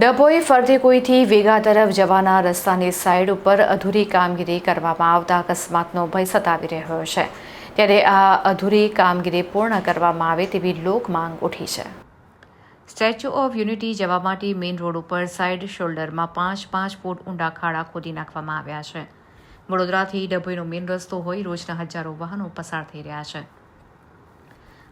ડભોઈ ફરતી કોઈથી વેગા તરફ જવાના રસ્તાની સાઈડ ઉપર અધૂરી કામગીરી કરવામાં આવતા અકસ્માતનો ભય સતાવી રહ્યો છે. ત્યારે આ અધૂરી કામગીરી પૂર્ણ કરવામાં આવે તેવી લોક માંગ ઉઠી છે. સ્ટેચ્યુ ઓફ યુનિટી જવા માટે મેઇન રોડ ઉપર સાઇડ શોલ્ડરમાં પાંચ પાંચ ફૂટ ઊંડા ખાડા ખોદી નાખવામાં આવ્યા છે. વડોદરાથી ડભોઈનો મેઇન રસ્તો હોય રોજના હજારો વાહનો પસાર થઈ રહ્યા છે.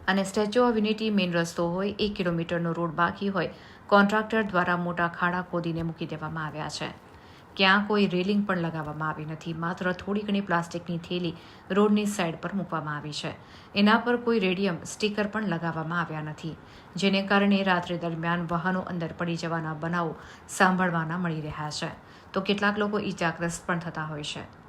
અને સ્ટેચ્યુ ઓફ યુનિટી મેઇન રસ્તો હોય, એક કિલોમીટરનો રોડ બાકી હોય, કોન્ટ્રાક્ટર દ્વારા મોટા ખાડા ખોદીને મૂકી દેવામાં આવ્યા છે. ક્યાં કોઈ રેલિંગ પણ લગાવવામાં આવી નથી, માત્ર થોડી ઘણી પ્લાસ્ટિકની થેલી રોડની સાઈડ પર મૂકવામાં આવી છે. એના પર કોઈ રેડિયમ, સ્ટીકર પણ લગાવવામાં આવ્યા નથી, જેને કારણે રાત્રે દરમિયાન વાહનો અંદર પડી જવાના બનાવો સાંભળવાના મળી રહ્યા છે. તો કેટલાક લોકો ઈજાગ્રસ્ત પણ થતા હોય છે.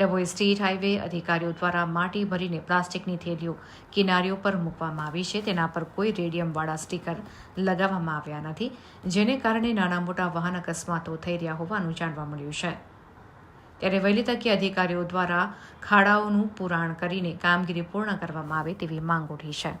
ડભોઈ સ્ટેટ હાઈવે અધિકારીઓ દ્વારા માટી ભરીને પ્લાસ્ટિકની થેલીઓ કિનારીઓ પર મૂકવામાં આવી છે. તેના પર કોઈ રેડિયમવાળા સ્ટીકર લગાવવામાં આવ્યા નથી, જેને કારણે નાના મોટા વાહન અકસ્માતો થઈ રહ્યા હોવાનું જાણવા મળ્યું છે. ત્યારે વહેલી તકે અધિકારીઓ દ્વારા ખાડાઓનું પુરાણ કરીને કામગીરી પૂર્ણ કરવામાં આવે તેવી માંગ ઉઠી છે.